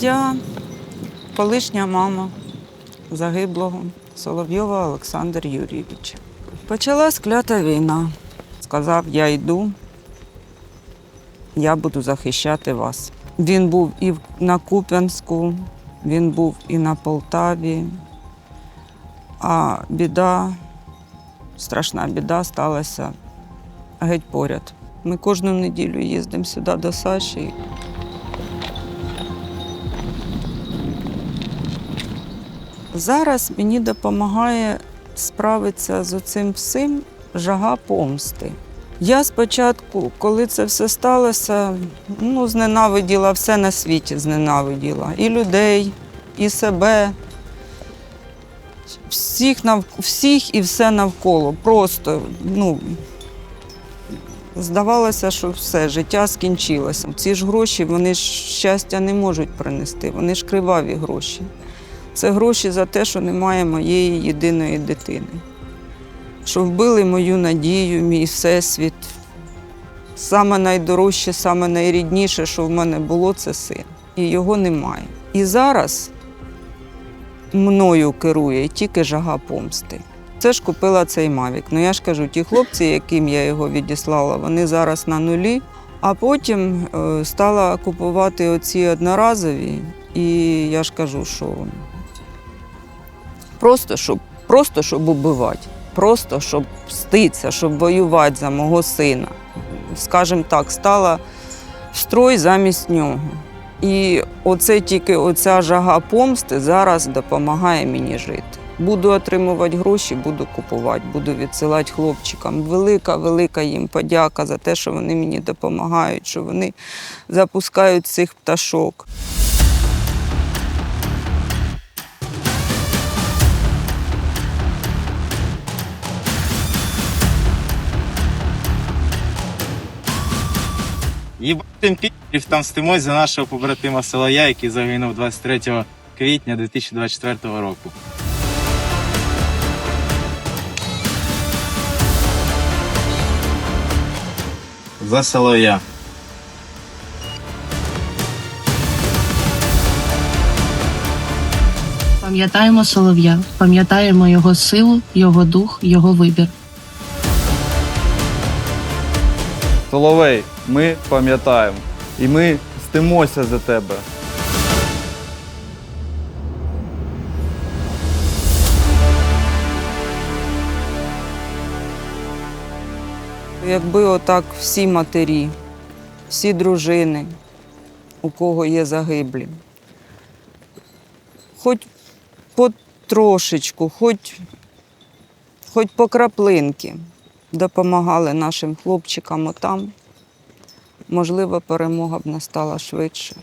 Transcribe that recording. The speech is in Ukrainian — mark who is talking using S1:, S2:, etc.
S1: Я колишня мама загиблого Соловйова Олександра Юрійовича. Почалась клята війна. Сказав, я йду, я буду захищати вас. Він був і на Куп'янську, він був і на Полтаві, а біда, страшна біда сталася геть поряд. Ми кожну неділю їздимо сюди до Саші. Зараз мені допомагає справитися з оцим всім жага помсти. Я спочатку, коли це все сталося, ну, зненавиділа все на світі, зненавиділа. І людей, і себе, всіх, всіх і все навколо. Просто, ну, здавалося, що все, життя скінчилося. Ці ж гроші, вони ж щастя не можуть принести, вони ж криваві гроші. Це гроші за те, що немає моєї єдиної дитини. Що вбили мою надію, мій всесвіт. Саме найдорожче, саме найрідніше, що в мене було, це син. І його немає. І зараз мною керує тільки жага помсти. Це ж купила цей Мавік. Ну я ж кажу, ті хлопці, яким я його відіслала, вони зараз на нулі. А потім е, стала купувати оці одноразові, і я ж кажу, що просто щоб, просто щоб убивати, просто щоб мститися, щоб воювати за мого сина. Скажімо так, стала в строй замість нього. І оце тільки оця жага помсти зараз допомагає мені жити. Буду отримувати гроші, буду купувати, буду відсилати хлопчикам. Велика, велика їм подяка за те, що вони мені допомагають, що вони запускають цих пташок.
S2: Їбатим пів там стимось за нашого побратима Солоя, який загинув 23 квітня 2024 року. За Солов'я.
S3: Пам'ятаємо солов'я, пам'ятаємо його силу, його дух, його вибір.
S4: Соловей, ми пам'ятаємо. І ми стимося за тебе.
S1: Якби отак всі матері, всі дружини, у кого є загиблі, хоч по трошечку, хоч, хоч по краплинки допомагали нашим хлопчикам там, можливо, перемога б настала швидше.